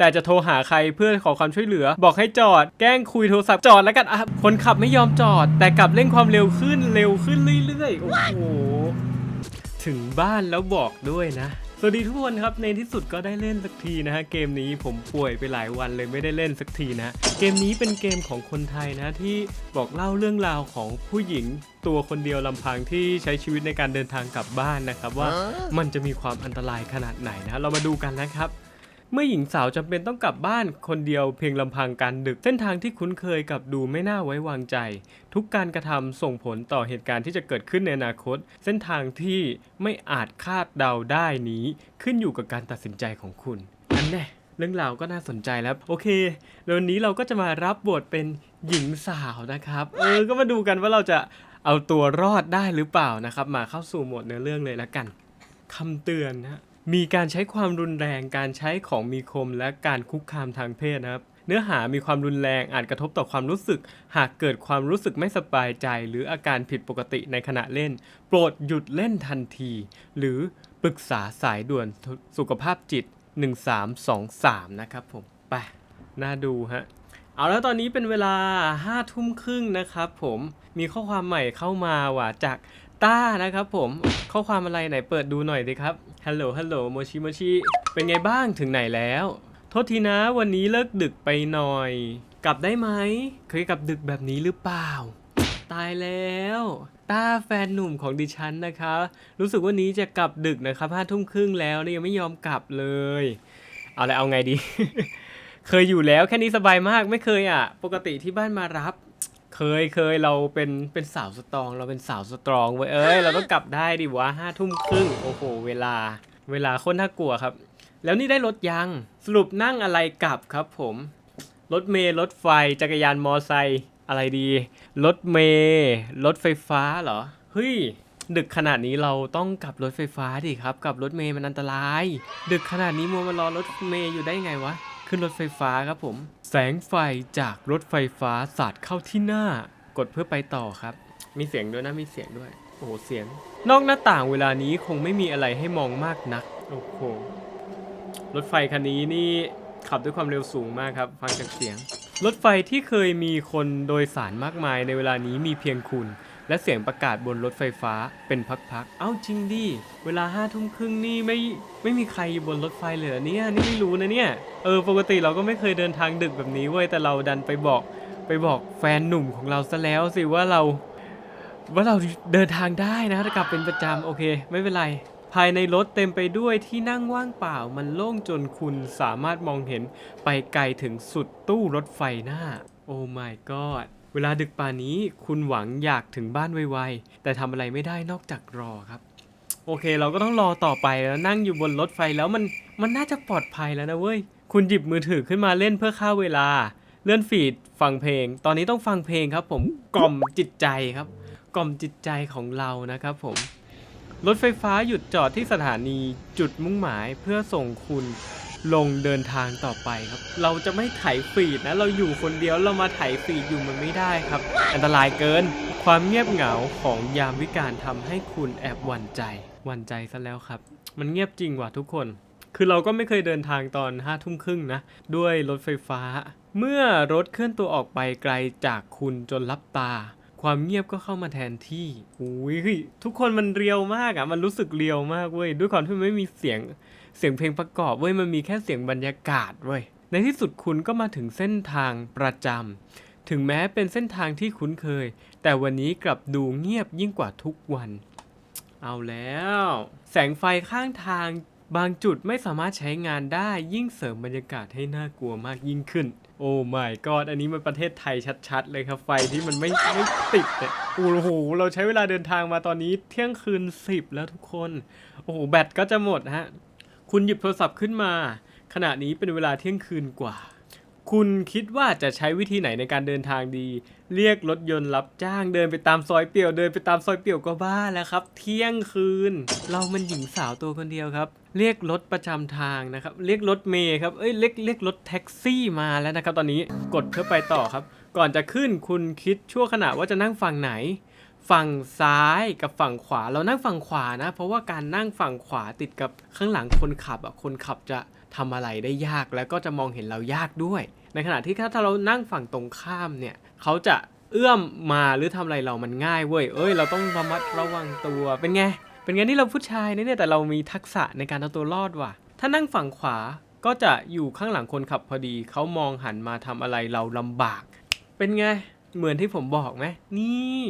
แต่จะโทรหาใครเพื่อขอความช่วยเหลือ บอกให้จอด แกล้งคุยโทรศัพท์จอดแล้วกันอะคนขับไม่ยอมจอด แต่กลับเร่งความเร็วขึ้นเร็วขึ้นเรื่อยๆ โอ้โห ถึงบ้านแล้วบอกด้วยนะสวัสดีทุกคนครับในที่สุดก็ได้เล่นสักทีนะฮะเกมนี้ผมป่วยไปหลายวันเลยไม่ได้เล่นสักทีนะเกมนี้เป็นเกมของคนไทยนะที่บอกเล่าเรื่องราวของผู้หญิงตัวคนเดียวลำพังที่ใช้ชีวิตในการเดินทางกลับบ้านนะครับว่ามันจะมีความอันตรายขนาดไหนนะเรามาดูกันนะครับ เมื่อหญิงสาวจำเป็นต้องกลับบ้านคนเดียวเพียงลำพังการดึก เส้นทางที่คุ้นเคยกับดูไม่น่าไว้วางใจ ทุกการกระทำส่งผลต่อเหตุการณ์ที่จะเกิดขึ้นในอนาคต เส้นทางที่ไม่อาจคาดเดาได้นี้ขึ้นอยู่กับการตัดสินใจของคุณอันแน่เรื่องราวก็น่าสนใจแล้ว โอเคแล้ววันนี้เราก็จะมารับบทเป็นหญิงสาวนะครับ เออก็มาดูกันว่าเราจะเอาตัวรอดได้หรือเปล่านะครับ มาเข้าสู่หมดเนื้อเรื่องเลยละกันคำเตือนนะ มีการใช้ความรุนแรง การใช้ของมีคม และการคุกคามทางเพศนะครับ เนื้อหามีความรุนแรงอาจกระทบต่อความรู้สึก หากเกิดความรู้สึกไม่สบายใจ หรืออาการผิดปกติในขณะเล่น โปรดหยุดเล่นทันที หรือปรึกษาสายด่วนสุขภาพจิต 1323 นะครับผม ไป น่าดูฮะเอาแล้วตอนนี้เป็นเวลาห้าทุ่มครึ่งนะครับผมมีข้อความใหม่เข้ามาว่ะจากต้านะครับผมข้อความอะไรไหนเปิดดูหน่อยดิครับ ฮัลโหล ฮัลโหล โมชิ โมชิ เป็นไงบ้าง ถึงไหนแล้ว โทษทีนะ วันนี้เลิกดึกไปหน่อย กลับได้ไหม เคยกลับดึกแบบนี้หรือเปล่า ตายแล้วต้าแฟนหนุ่มของดิฉันนะคะ รู้สึกว่านี้จะกลับดึกนะครับห้าทุ่มครึ่งแล้วนี่ยยังไม่ยอมกลับเลย เอาอะไรเอาไงดี เคยอยู่แล้วแค่นี้สบายมากไม่เคยอะ ปกติที่บ้านมารับ เคยเคยเราเป็นเป็นสาวสตรอง เราเป็นสาวสตรองเว้ยเอ้ยเราต้องกลับได้ดิวะห้าทุ่มครึ่งโอ้โหเวลา เวลาโคนน่ากลัวครับ แล้วนี่ได้รถยังสรุปนั่งอะไรกลับครับผมรถเมล์รถไฟจักรยานมอไซค์อะไรดีรถเมล์รถไฟฟ้าเหรอเฮ้ยดึกขนาดนี้เราต้องกลับรถไฟฟ้าดิครับกลับรถเมล์มันอันตราย ดึกขนาดนี้มัวมารอรถเมล์อยู่ได้ไงวะ ขึ้นรถไฟฟ้าครับผม แสงไฟจากรถไฟฟ้าสาดเข้าที่หน้ากดเพื่อไปต่อครับ มีเสียงด้วยนะมีเสียงด้วย โอ้โหเสียง นอกหน้าต่างเวลานี้คงไม่มีอะไรให้มองมากนัก โอ้โหรถไฟคันนี้นี่ขับด้วยความเร็วสูงมากครับ ฟังจากเสียง รถไฟที่เคยมีคนโดยสารมากมายในเวลานี้มีเพียงคุณ และเสียงประกาศบนรถไฟฟ้าเป็นพักๆ เอ้าจริงดิ เวลาห้าทุ่มครึ่งนี่ไม่ไม่มีใครอยู่บนรถไฟเลยเหรอเนี่ยนี่ไม่รู้นะเนี่ย เออปกติเราก็ไม่เคยเดินทางดึกแบบนี้เว้ยแต่เราดันไปบอก ไปบอกแฟนหนุ่มของเราซะแล้วสิว่าเรา ว่าเราเดินทางได้นะถ้ากลับเป็นประจำโอเค ไม่เป็นไร ภายในรถเต็มไปด้วยที่นั่งว่างเปล่า มันโล่งจนคุณสามารถมองเห็นไปไกลถึงสุดตู้รถไฟหน้า โอ้ my god เวลาดึกป่านนี้คุณหวังอยากถึงบ้านไวๆ แต่ทำอะไรไม่ได้นอกจากรอครับ โอเค เราก็ต้องรอต่อไปแล้วนั่งอยู่บนรถไฟแล้วมันมันน่าจะปลอดภัยแล้วนะเว้ย คุณหยิบมือถือขึ้นมาเล่นเพื่อฆ่าเวลา เลื่อนฟีดฟังเพลง ตอนนี้ต้องฟังเพลงครับ ผมกล่อมจิตใจครับ กล่อมจิตใจของเรานะครับ ผม รถไฟฟ้าหยุดจอดที่สถานีจุดมุ่งหมายเพื่อส่งคุณ ลงเดินทางต่อไปครับ เราจะไม่ไถฟีดนะ เราอยู่คนเดียวเรามาไถฟีดอยู่มันไม่ได้ครับ อันตรายเกิน ความเงียบเหงาของยามวิการทำให้คุณแอบหวั่นใจหวั่นใจซะแล้วครับ มันเงียบจริงว่ะทุกคน คือเราก็ไม่เคยเดินทางตอนห้าทุ่มครึ่งนะ ด้วยรถไฟฟ้า เมื่อรถเคลื่อนตัวออกไปไกลจากคุณจนลับตาความเงียบก็เข้ามาแทนที่อุ้ยทุกคนมันเรียวมากอะ่ะ มันรู้สึกเรียวมากเว้ย ด้วยความที่ไม่มีเสียง เสียงเพลงประกอบเว้ยมันมีแค่เสียงบรรยากาศเว้ยในที่สุดคุณก็มาถึงเส้นทางประจำถึงแม้เป็นเส้นทางที่คุ้นเคย แต่วันนี้กลับดูเงียบยิ่งกว่าทุกวัน เอาแล้ว แสงไฟข้างทางบางจุดไม่สามารถใช้งานได้ยิ่งเสริมบรรยากาศให้น่ากลัวมากยิ่งขึ้น โอ้ my god อันนี้มันประเทศไทยชัด ๆ เลยครับ ไฟที่มันไม่ไม่ติดเนี่ยโอ้โห เราใช้เวลาเดินทางมาตอนนี้เที่ยงคืน 10 แล้วทุกคน โอ้โห แบตก็จะหมดฮะ คุณหยิบโทรศัพท์ขึ้นมา ขณะนี้เป็นเวลาเที่ยงคืนกว่า คุณคิดว่าจะใช้วิธีไหนในการเดินทางดี เรียกรถยนต์รับจ้างเดินไปตามซอยเปี่ยวเดินไปตามซอยเปี่ยวก็บ้าแล้วครับ เที่ยงคืน เรามันหญิงสาวตัวคนเดียวครับ เรียกรถประจำทางนะครับ เรียกรถเมย์ครับเอ้ยเรียกเรียกรถแท็กซี่มาแล้วนะครับ ตอนนี้กดเพื่อไปต่อครับ ก่อนจะขึ้นคุณคิดชั่วขณะว่าจะนั่งฝั่งไหน ฝั่งซ้ายกับฝั่งขวาเรานั่งฝั่งขวานะ เพราะว่าการนั่งฝั่งขวาติดกับข้างหลังคนขับอะคนขับจะทำอะไรได้ยากแล้วก็จะมองเห็นเรายากด้วย ในขณะที่ถ้าเรานั่งฝั่งตรงข้ามเนี่ยเขาจะเอื้อมมาหรือทำอะไรเรามันง่ายเว้ยเอ้ยเราต้องระมัดระวังตัวเป็นไงเป็นไงนี่เราผู้ชายเนี่ยแต่เรามีทักษะในการเอาตัวรอดว่ะ ถ้านั่งฝั่งขวาก็จะอยู่ข้างหลังคนขับพอดีเขามองหันมาทำอะไรเราลำบาก เป็นไงเหมือนที่ผมบอกไหมนี่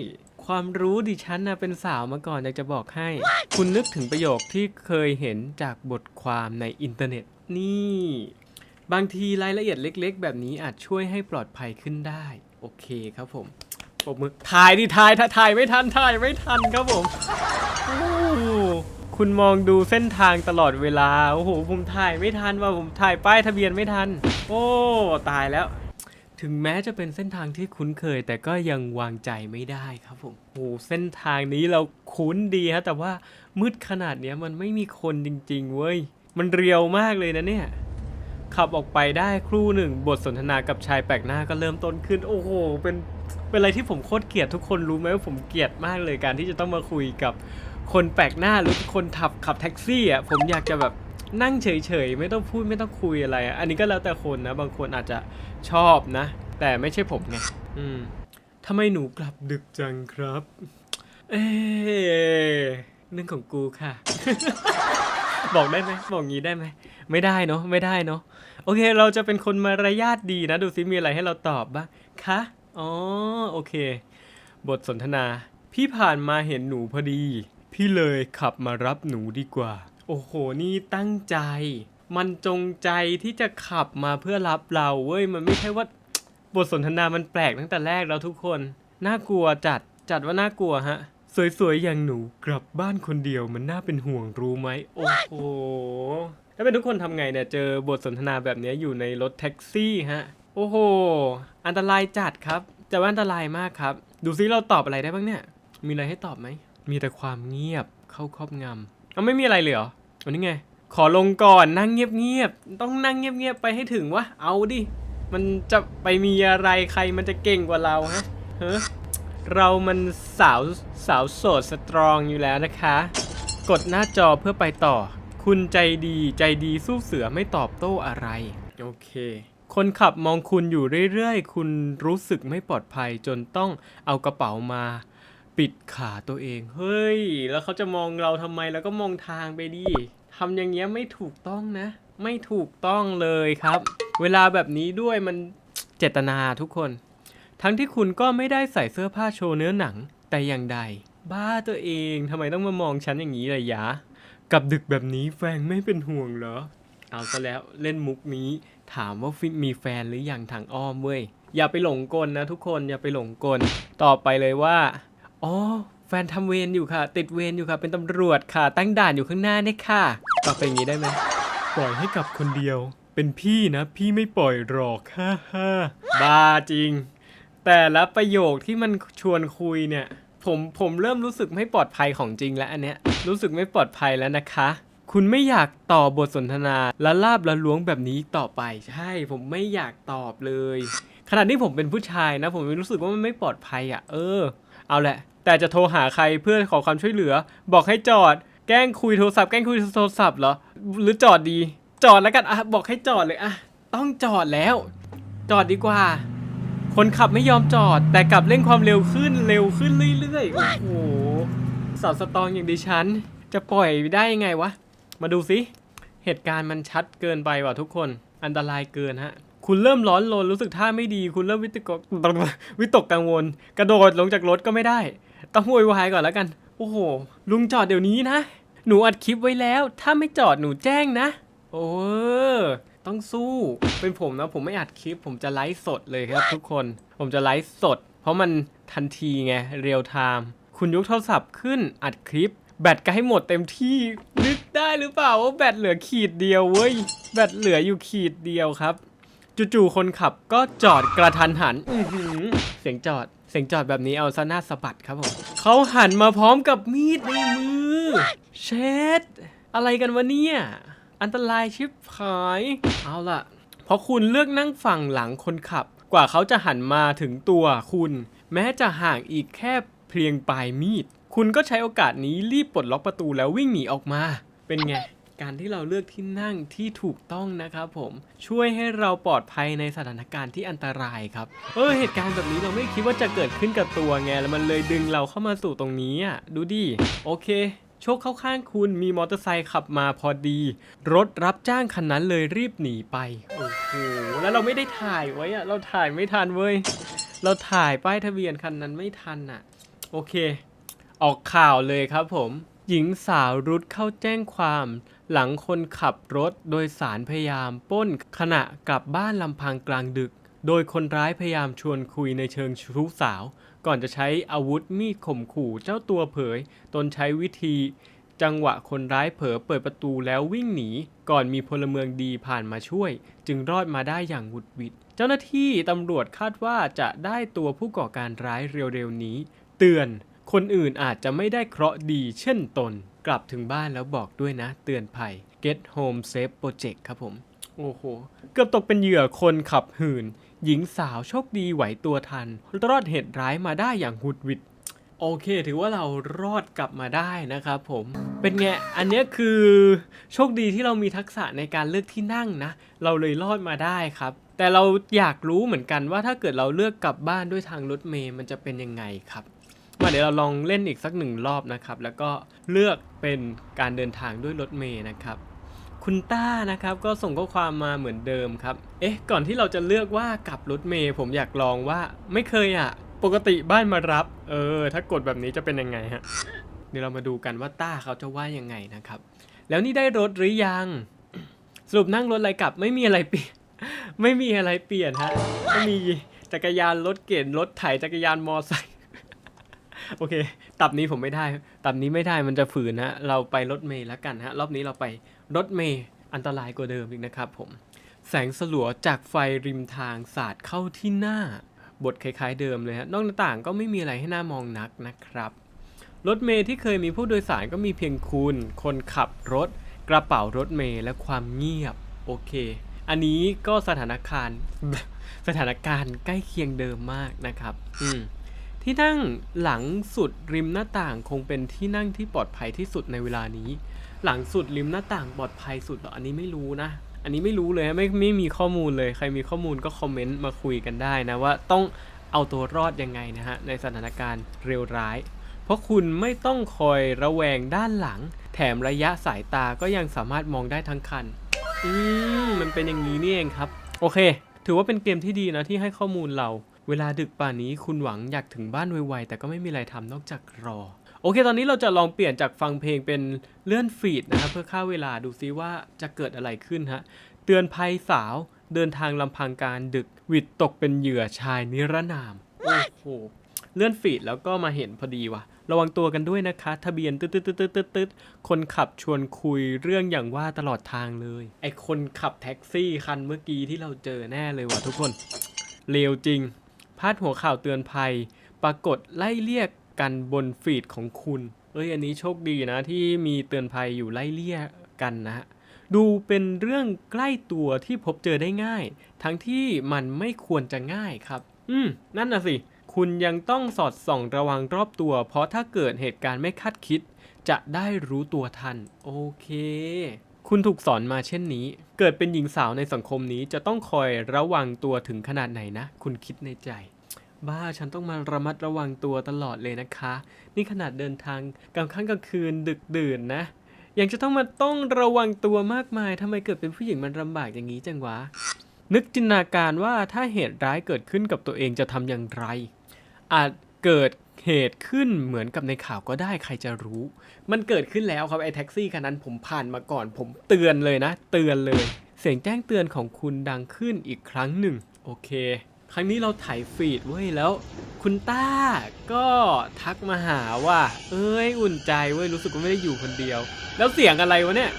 ความรู้ดิฉันนะเป็นสาวมาก่อนอยากจะบอกให้ คุณนึกถึงประโยคที่เคยเห็นจากบทความในอินเทอร์เน็ตนี่ บางทีรายละเอียดเล็ก ๆ แบบนี้อาจช่วยให้ปลอดภัยขึ้นได้ โอเคครับผมปรบมือถ่ายดิถ่ายถ้าถ่ายไม่ทันถ่ายไม่ทันครับผมโอ้คุณมองดูเส้นทางตลอดเวลา โอ้โหผมถ่ายไม่ทันว่าผมถ่ายป้ายทะเบียนไม่ทัน โอ้ ตายแล้ว ถึงแม้จะเป็นเส้นทางที่คุ้นเคย แต่ก็ยังวางใจไม่ได้ครับผมโอ้เส้นทางนี้เราคุ้นดีฮะ แต่ว่ามืดขนาดเนี้ยมันไม่มีคนจริง ๆ เว้ย มันเรียวมากเลยนะเนี่ย ขับออกไปได้ครู่หนึ่ง บทสนทนากับชายแปลกหน้าก็เริ่มต้นขึ้น โอ้โห เป็น เป็นอะไรที่ผมโคตรเกลียดทุกคนรู้ไหมว่าผมเกลียดมากเลยการที่จะต้องมาคุยกับคนแปลกหน้าหรือคนขับขับแท็กซี่อะ ผมอยากจะแบบ นั่งเฉยๆ ไม่ต้องพูดไม่ต้องคุยอะไร อันนี้ก็แล้วแต่คนนะ บางคนอาจจะชอบนะ แต่ไม่ใช่ผมไงอืมทำไมหนูกลับดึกจังครับ เอ๊ะเรื่องของกูค่ะ บอกได้ไหมบอกงี้ได้ไหมไม่ได้เนาะไม่ได้เนาะโอเค เราจะเป็นคนมารยาทดีนะ ดูซิมีอะไรให้เราตอบบ้างคะอ๋อโอเค บทสนทนา พี่ผ่านมาเห็นหนูพอดี พี่เลยขับมารับหนูดีกว่า โอ้โห นี่ตั้งใจ มันจงใจที่จะขับมาเพื่อรับเราเว้ย มันไม่ใช่ว่าบทสนทนามันแปลกตั้งแต่แรกแล้วทุกคน น่ากลัวจัด จัดว่าน่ากลัวฮะ สวยๆ อย่างหนูกลับบ้านคนเดียวมันน่าเป็นห่วงรู้ไหม โอ้โหถ้าเป็นทุกคนทำไงเนี่ย เจอบทสนทนาแบบนี้อยู่ในรถแท็กซี่ฮะ โอ้โห อันตรายจัดครับแต่ว่าอันตรายมากครับ ดูซิเราตอบอะไรได้บ้างเนี่ย มีอะไรให้ตอบไหม มีแต่ความเงียบเข้าครอบงำเอาไม่มีอะไรเลยเหรอ วันนี้ไง ขอลงก่อนนั่งเงียบๆ ต้องนั่งเงียบๆ ไปให้ถึงวะ เอาดิ มันจะไปมีอะไรใครมันจะเก่งกว่าเราฮะเฮ้เรามันสาวสาวโสดสตรองอยู่แล้วนะคะ กดหน้าจอเพื่อไปต่อ คุณใจดีใจดีสู้เสือไม่ตอบโต้อะไร โอเค คนขับมองคุณอยู่เรื่อยๆ คุณรู้สึกไม่ปลอดภัยจนต้องเอากระเป๋ามา ปิดขาตัวเอง เฮ้ย แล้วเขาจะมองเราทำไมแล้วก็มองทางไปดิทำอย่างเงี้ยไม่ถูกต้องนะ ไม่ถูกต้องเลยครับ เวลาแบบนี้ด้วยมันเจตนาทุกคน ทั้งที่คุณก็ไม่ได้ใส่เสื้อผ้าโชว์เนื้อหนังแต่อย่างใด บ้าตัวเองทำไมต้องมามองฉันอย่างนี้เลยยะ กับดึกแบบนี้แฟนไม่เป็นห่วงเหรอ เอาซะแล้วเล่นมุกนี้ ถามว่าฟิมีแฟนหรือยังทางอ้อมเว้ยอย่าไปหลงกลนะทุกคนอย่าไปหลงกลตอบไปเลยว่า อ๋อ แฟนทำเวรอยู่ค่ะ ติดเวรอยู่ค่ะ เป็นตำรวจค่ะ ตั้งด่านอยู่ข้างหน้าเนี่ยค่ะตอบไปอย่างนี้ได้ไหมปล่อยให้กลับคนเดียว เป็นพี่นะ พี่ไม่ปล่อยหรอกฮ่าฮ่าบ้าจริง แต่ละประโยคที่มันชวนคุยเนี่ย ผมผมเริ่มรู้สึกไม่ปลอดภัยของจริงแล้วอันเนี้ย รู้สึกไม่ปลอดภัยแล้วนะคะ คุณไม่อยากต่อบทสนทนาละลาบละล้วงแบบนี้ต่อไป ใช่ ผมไม่อยากตอบเลยขณะที่ผมเป็นผู้ชายนะ ผมรู้สึกว่ามันไม่ปลอดภัยอะ เออ เอาแหละ แต่จะโทรหาใครเพื่อขอความช่วยเหลือ บอกให้จอด แกล้งคุยโทรศัพท์แกล้งคุยโทรศัพท์เหรอ หรือจอดดี จอดแล้วกันอะบอกให้จอดเลยอะต้องจอดแล้ว จอดดีกว่า คนขับไม่ยอมจอด แต่กลับเร่งความเร็วขึ้นเร็วขึ้นเรื่อยๆ โอ้โหสาวสตรองอย่างดิฉัน จะปล่อยได้ยังไงวะ มาดูสิ เหตุการณ์มันชัดเกินไปว่ะทุกคน อันตรายเกินฮะคุณเริ่มร้อนรนรู้สึกท่าไม่ดี คุณเริ่มวิตกวิตกกังวล กระโดดลงจากรถก็ไม่ได้ ต้องโวยวายก่อนแล้วกัน โอ้โห ลุงจอดเดี๋ยวนี้นะ หนูอัดคลิปไว้แล้ว ถ้าไม่จอดหนูแจ้งนะ โอ้ต้องสู้ เป็นผมนะ ผมไม่อัดคลิป ผมจะไลฟ์สดเลยครับทุกคน ผมจะไลฟ์สด เพราะมันทันทีไง เรียลไทม์ คุณยกโทรศัพท์ขึ้นอัดคลิป แบตก็ให้หมดเต็มที่ นึกได้หรือเปล่าว่าแบตเหลือขีดเดียวเว้ย แบตเหลืออยู่ขีดเดียวครับ จู่ๆคนขับก็จอดกระทันหันอือหือเสียงจอด เสียงจอดแบบนี้เอาซะหน้าสะบัดครับผมเขาหันมาพร้อมกับมีดในมือเช็ดอะไรกันวะเนี่ย อันตรายชิบหาย เอาล่ะเพราะคุณเลือกนั่งฝั่งหลังคนขับ กว่าเขาจะหันมาถึงตัวคุณ แม้จะห่างอีกแค่เพียงปลายมีด คุณก็ใช้โอกาสนี้รีบปลดล็อกประตูแล้ววิ่งหนีออกมา เป็นไง การที่เราเลือกที่นั่งที่ถูกต้องนะครับผมช่วยให้เราปลอดภัยในสถานการณ์ที่อันตรายครับเออเหตุการณ์แบบนี้เราไม่คิดว่าจะเกิดขึ้นกับตัวไงแล้วมันเลยดึงเราเข้ามาสู่ตรงนี้อะดูดิโอเคโชคเข้าข้างคุณมีมอเตอร์ไซค์ขับมาพอดี รถรับจ้างคันนั้นเลยรีบหนีไป โอ้โห แล้วเราไม่ได้ถ่ายไว้อะเราถ่ายไม่ทันเว้ย เราถ่ายป้ายทะเบียนคันนั้นไม่ทันอะโอเค ออกข่าวเลยครับผม หญิงสาวรุดเข้าแจ้งความ หลังคนขับรถโดยสารพยายามป้นขณะกลับบ้านลำพังกลางดึก โดยคนร้ายพยายามชวนคุยในเชิงชู้สาว ก่อนจะใช้อาวุธมีดข่มขู่เจ้าตัวเผย ตนใช้วิธี จังหวะคนร้ายเผลอเปิดประตูแล้ววิ่งหนี ก่อนมีพลเมืองดีผ่านมาช่วย จึงรอดมาได้อย่างหวุดหวิด เจ้าหน้าที่ตำรวจคาดว่าจะได้ตัวผู้ก่อการร้ายเร็วๆนี้ เตือน คนอื่นอาจจะไม่ได้เคราะห์ดีเช่นตน กลับถึงบ้านแล้วบอกด้วยนะ เตือนภัย Get Home Safe Project ครับผม โอ้โห เกือบตกเป็นเหยื่อคนขับหื่น หญิงสาวโชคดีไหวตัวทัน รอดเหตุร้ายมาได้อย่างหุดหวิด โอเค ถือว่าเรารอดกลับมาได้นะครับผม เป็นไง อันเนี้ยคือโชคดีที่เรามีทักษะในการเลือกที่นั่งนะ เราเลยรอดมาได้ครับแต่เราอยากรู้เหมือนกันว่าถ้าเกิดเราเลือกกลับบ้านด้วยทางรถเมย์มันจะเป็นยังไงครับ มาเดี๋ยวเราลองเล่นอีกสักหนึ่งรอบนะครับ แล้วก็เลือกเป็นการเดินทางด้วยรถเมย์นะครับ คุณต้านะครับก็ส่งข้อความมาเหมือนเดิมครับ เอ๊ะ ก่อนที่เราจะเลือกว่ากับรถเมย์ผมอยากลองว่าไม่เคยอะ ปกติบ้านมารับ เออ ถ้ากดแบบนี้จะเป็นยังไงฮะ เดี๋ยวเรามาดูกันว่าต้าเขาจะว่ายังไงนะครับ แล้วนี่ได้รถหรือยัง สรุปนั่งรถอะไรกลับไม่มีอะไรเปลี่ยน ไม่มีอะไรเปลี่ยนฮะก็มีจักรยานรถเก๋งรถไถจักรยานมอไซค์ โอเค ตับนี้ผมไม่ได้ ตับนี้ไม่ได้มันจะฝืนฮะ เราไปรถเมล์แล้วกันฮะ รอบนี้เราไปรถเมล์อันตรายกว่าเดิมอีกนะครับผม แสงสลัวจากไฟริมทางสาดเข้าที่หน้า บทคล้ายๆเดิมเลยฮะ นอกหน้าต่างก็ไม่มีอะไรให้น่ามองนักนะครับ รถเมล์ที่เคยมีผู้โดยสารก็มีเพียงคุณ คนขับรถ กระเป๋ารถเมล์และความเงียบ โอเค อันนี้ก็สถานการณ์ สถานการณ์ใกล้เคียงเดิมมากนะครับ อืม ที่นั่งหลังสุดริมหน้าต่างคงเป็นที่นั่งที่ปลอดภัยที่สุดในเวลานี้ หลังสุดริมหน้าต่างปลอดภัยสุดเหรออันนี้ไม่รู้นะ อันนี้ไม่รู้เลยไม่ไม่มีข้อมูลเลย ใครมีข้อมูลก็คอมเมนต์มาคุยกันได้นะว่าต้องเอาตัวรอดยังไงนะฮะในสถานการณ์เร็วร้าย เพราะคุณไม่ต้องคอยระแวงด้านหลัง แถมระยะสายตาก็ยังสามารถมองได้ทั้งคันอืมมันเป็นอย่างนี้นี่เองครับ โอเค ถือว่าเป็นเกมที่ดีนะที่ให้ข้อมูลเรา เวลาดึกป่านนี้คุณหวังอยากถึงบ้านไวๆแต่ก็ไม่มีอะไรทำนอกจากรอ โอเค ตอนนี้เราจะลองเปลี่ยนจากฟังเพลงเป็นเลื่อนฟีดนะครับเพื่อฆ่าเวลาดูซิว่าจะเกิดอะไรขึ้นฮะเตือนภัยสาวเดินทางลำพังการดึกวิดตกเป็นเหยื่อชายนิรนาม โอ้โหเลื่อนฟีดแล้วก็มาเห็นพอดีว่ะ ระวังตัวกันด้วยนะคะ ทะเบียนตึ๊ดตึ๊ดตึ๊ดตึ๊ดตึ๊ดตึ๊ดคนขับชวนคุยเรื่องอย่างว่าตลอดทางเลย ไอคนขับแท็กซี่คันเมื่อกี้ที่เราเจอแน่เลยว่ะทุกคนเลวจริง พาดหัวข่าวเตือนภัย ปรากฏไล่เรียกกันบนฟีดของคุณเอ้ยอันนี้โชคดีนะที่มีเตือนภัยอยู่ไล่เรียกกันนะฮะดูเป็นเรื่องใกล้ตัวที่พบเจอได้ง่าย ทั้งที่มันไม่ควรจะง่ายครับ อืม นั่นน่ะสิ คุณยังต้องสอดส่องระวังรอบตัว เพราะถ้าเกิดเหตุการณ์ไม่คาดคิด จะได้รู้ตัวทัน โอเค คุณถูกสอนมาเช่นนี้ เกิดเป็นหญิงสาวในสังคมนี้จะต้องคอยระวังตัวถึงขนาดไหนนะ คุณคิดในใจ บ้าฉันต้องมาระมัดระวังตัวตลอดเลยนะคะ นี่ขนาดเดินทางกลางค่ำกลางคืนดึกดื่นนะ ยังจะต้องมาต้องระวังตัวมากมายทำไมเกิดเป็นผู้หญิงมันลำบากอย่างนี้จังวะ นึกจินตนาการว่าถ้าเหตุร้ายเกิดขึ้นกับตัวเองจะทำอย่างไร อาจ เกิดเหตุขึ้นเหมือนกับในข่าวก็ได้ใครจะรู้ มันเกิดขึ้นแล้วครับไอ้แท็กซี่คันนั้นผมผ่านมาก่อน ผมเตือนเลยนะ เตือนเลย เสียงแจ้งเตือนของคุณดังขึ้นอีกครั้งหนึ่ง โอเค ครั้งนี้เราถ่ายฟีดเว้ยแล้ว คุณต้าก็ทักมาหาว่า เอ้ยอุ่นใจเว้ยรู้สึกว่าไม่ได้อยู่คนเดียว แล้วเสียงอะไรวะเนี่ย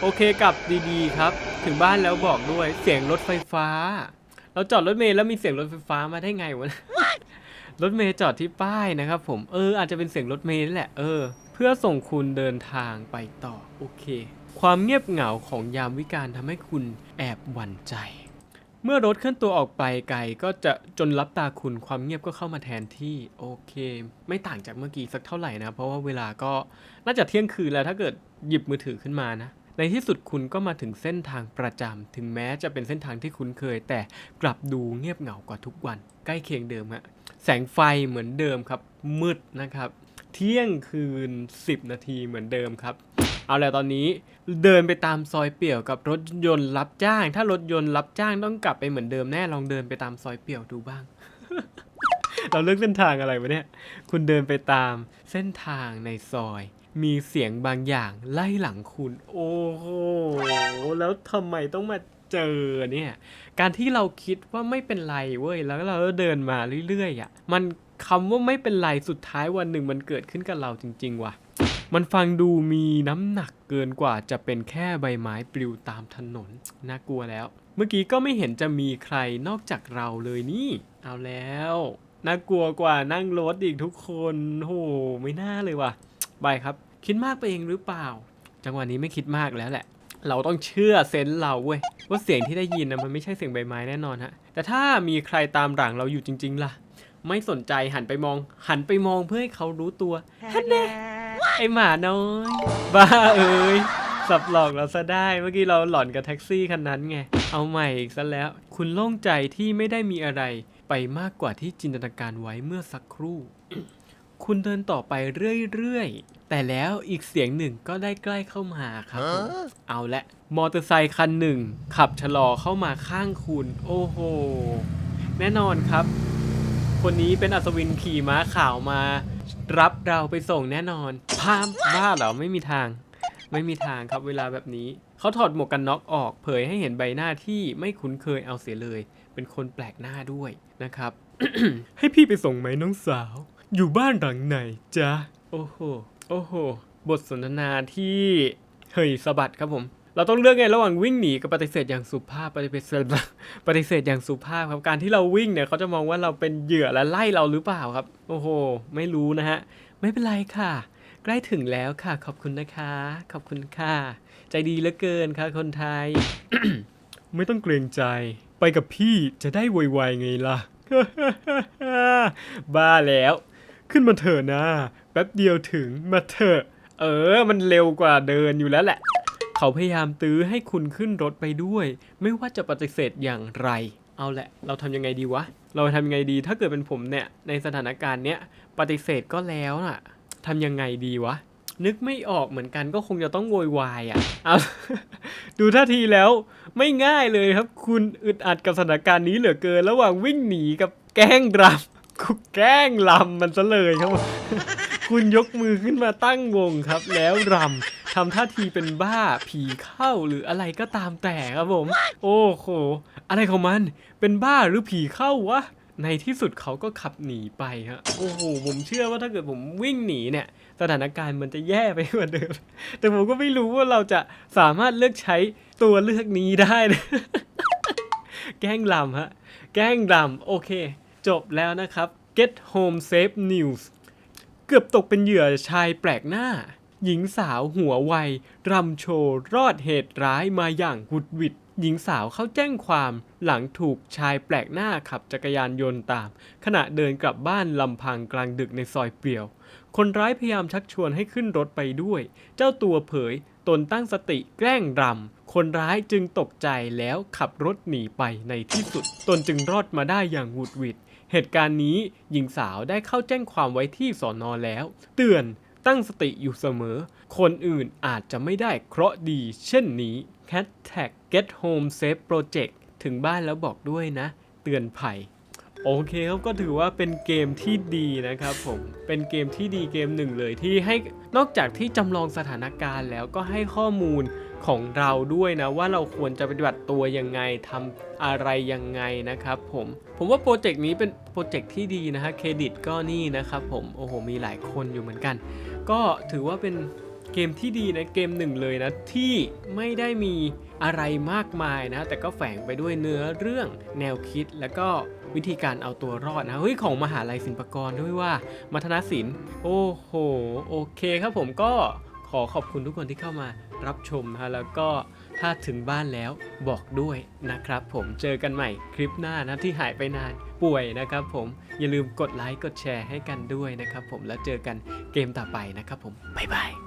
โอเคกลับดีๆครับ ถึงบ้านแล้วบอกด้วยเสียงรถไฟฟ้า เราจอดรถเมล์แล้วมีเสียงรถไฟฟ้ามาได้ไงวะ รถเมล์จอดที่ป้ายนะครับผม เออ อาจจะเป็นเสียงรถเมล์นี่แหละ เออ เพื่อส่งคุณเดินทางไปต่อ โอเค ความเงียบเหงาของยามวิกาลทำให้คุณแอบหวั่นใจ เมื่อรถเคลื่อนตัวออกไปไกลก็จะจนรับตาคุณความเงียบก็เข้ามาแทนที่โอเค ไม่ต่างจากเมื่อกี้สักเท่าไหร่นะ เพราะว่าเวลาก็น่าจะเที่ยงคืนแล้วถ้าเกิดหยิบมือถือขึ้นมานะ ในที่สุดคุณก็มาถึงเส้นทางประจำถึงแม้จะเป็นเส้นทางที่คุ้นเคย แต่กลับดูเงียบเหงากว่าทุกวัน ใกล้เคียงเดิมฮะแสงไฟเหมือนเดิมครับ มืดนะครับ เที่ยงคืน 10 นาทีเหมือนเดิมครับ เอาแล้วตอนนี้เดินไปตามซอยเปี่ยวกับรถยนต์รับจ้าง ถ้ารถยนต์รับจ้างต้องกลับไปเหมือนเดิมแน่ลองเดินไปตามซอยเปี่ยวดูบ้าง เราเลือกเส้นทางอะไรวะเนี่ย คุณเดินไปตามเส้นทางในซอย มีเสียงบางอย่างไล่หลังคุณ โอ้โห แล้วทำไมต้องมาเจอเนี่ย การที่เราคิดว่าไม่เป็นไรเว้ย แล้วเราก็เดินมาเรื่อยๆอะ มันคำว่าไม่เป็นไรสุดท้ายวันหนึ่งมันเกิดขึ้นกับเราจริง ๆ ว่ะ มันฟังดูมีน้ำหนักเกินกว่าจะเป็นแค่ใบไม้ปลิวตามถนน น่ากลัวแล้ว เมื่อกี้ก็ไม่เห็นจะมีใครนอกจากเราเลยนี่ เอาแล้วน่ากลัวกว่านั่งรถอีกทุกคน โห ไม่น่าเลยว่ะ บายครับ คิดมากไปเองหรือเปล่า จังหวะนี้ไม่คิดมากแล้วแหละ เราต้องเชื่อเซนส์เราเว้ยว่าเสียงที่ได้ยินนะมันไม่ใช่เสียงใบไม้แน่นอนฮะ แต่ถ้ามีใครตามหลังเราอยู่จริง ๆ ล่ะ ไม่สนใจหันไปมอง หันไปมองเพื่อให้เขารู้ตัวฮันแน่ไอหมาน้อย บ้าเอ้ยสับหลอกเราซะได้เมื่อกี้เราหลอนกับแท็กซี่คันนั้นไง เอาใหม่อีกซะแล้ว คุณโล่งใจที่ไม่ได้มีอะไรไปมากกว่าที่จินตนาการไว้เมื่อสักครู่ คุณเดินต่อไปเรื่อยๆ แต่แล้วอีกเสียงหนึ่งก็ได้ใกล้เข้ามาครับผมเอาละมอเตอร์ไซคันหนึ่งขับชะลอเข้ามาข้างคุณ โอ้โห แน่นอนครับ คนนี้เป็นอัศวินขี่ม้าขาวมา รับเราไปส่งแน่นอนพามบ้าเหรอไม่มีทาง ไม่มีทางครับเวลาแบบนี้ เขาถอดหมวกกันน็อกออก เผยให้เห็นใบหน้าที่ไม่คุ้นเคยเอาเสียเลย เป็นคนแปลกหน้าด้วยนะครับ ให้พี่ไปส่งไหมน้องสาว อยู่บ้านหลังไหนจ๊ะโอ้โห โอ้โห บทสนทนาที่เฮ้ยสะบัดครับผม เราต้องเลือกไงระหว่างวิ่งหนีกับปฏิเสธอย่างสุภาพปฏิเสธปฏิเสธอย่างสุภาพครับการที่เราวิ่งเนี่ยเขาจะมองว่าเราเป็นเหยื่อและไล่เราหรือเปล่าครับ โอ้โห ไม่รู้นะฮะ ไม่เป็นไรค่ะ ใกล้ถึงแล้วค่ะ ขอบคุณนะคะ ขอบคุณค่ะ ใจดีเหลือเกินค่ะ คนไทย ไม่ต้องเกรงใจ ไปกับพี่จะได้ไวๆไงล่ะ บ้าแล้ว ขึ้นมาเถอะนะ ป๊บเดียวถึงมาเถอะ เออ มันเร็วกว่าเดินอยู่แล้วแหละ เขาพยายามตื้อให้คุณขึ้นรถไปด้วย ไม่ว่าจะปฏิเสธอย่างไร เอาแหละ เราทำยังไงดีวะ เราทำยังไงดี ถ้าเกิดเป็นผมเนี่ย ในสถานการณ์เนี้ย ปฏิเสธก็แล้วน่ะทำยังไงดีวะ นึกไม่ออกเหมือนกันก็คงจะต้องโวยวายอะ เอาดูท่าทีแล้วไม่ง่ายเลยครับ คุณอึดอัดกับสถานการณ์นี้เหลือเกิน ระหว่างวิ่งหนีกับแกล้งรำกูแกล้งรำมันซะเลยครับ คุณยกมือขึ้นมาตั้งวงครับ แล้วรำทำท่าทีเป็นบ้าผีเข้าหรืออะไรก็ตามแต่ครับผม โอ้โห อะไรของมัน เป็นบ้าหรือผีเข้าวะ ในที่สุดเขาก็ขับหนีไปฮะ โอ้โห ผมเชื่อว่าถ้าเกิดผมวิ่งหนีเนี่ย สถานการณ์มันจะแย่ไปกว่าเดิม แต่ผมก็ไม่รู้ว่าเราจะสามารถเลือกใช้ตัวเลือกนี้ได้นะแกล้งลำฮะ แกล้งลำโอเค จบแล้วนะครับ Get Home Safe News เกือบตกเป็นเหยื่อชายแปลกหน้า หญิงสาวหัวไวรำโชว์รอดเหตุร้ายมาอย่างหุดหวิดหญิงสาวเข้าแจ้งความหลังถูกชายแปลกหน้าขับจักรยานยนต์ตาม ขณะเดินกลับบ้านลำพังกลางดึกในซอยเปลี่ยว คนร้ายพยายามชักชวนให้ขึ้นรถไปด้วย เจ้าตัวเผยตนตั้งสติแกล้งรำ คนร้ายจึงตกใจแล้วขับรถหนีไปในที่สุด ตนจึงรอดมาได้อย่างหวุดหวิด เหตุการณ์นี้หญิงสาวได้เข้าแจ้งความไว้ที่สอนอแล้ว เตือนตั้งสติอยู่เสมอ คนอื่นอาจจะไม่ได้เคราะห์ดี เช่นนี้ Hashtag Get Home Safe Project ถึงบ้านแล้วบอกด้วยนะ เตือนภัย โอเคครับก็ถือว่าเป็นเกมที่ดีนะครับผม เป็นเกมที่ดีเกมหนึ่งเลยที่ให้ นอกจากที่จำลองสถานการณ์แล้วก็ให้ข้อมูลของเราด้วยนะ ว่าเราควรจะปฏิบัติตัวยังไงทำอะไรยังไงนะครับผมผมว่าโปรเจกต์นี้เป็นโปรเจกต์ที่ดีนะฮะเครดิตก็นี่นะครับผมโอ้โหมีหลายคนอยู่เหมือนกัน ก็ถือว่าเป็น เกมที่ดีนะเกมหนึ่งเลยนะที่ไม่ได้มีอะไรมากมายนะ แต่ก็แฝงไปด้วยเนื้อเรื่องแนวคิดแล้วก็วิธีการเอาตัวรอดนะเฮ้ยของมหาลัยศิลปากรด้วยว่า มัธนศิลป์โอ้โหโอเคครับผมก็ขอขอบคุณทุกคนที่เข้ามารับชมนะฮะแล้วก็ถ้าถึงบ้านแล้วบอกด้วยนะครับ ผมเจอกันใหม่คลิปหน้านะที่หายไปนานป่วยนะครับ ผมอย่าลืมกดไลค์กดแชร์ให้กันด้วยนะครับ ผมแล้วเจอกันเกมต่อไปนะครับ ผมบ๊ายบาย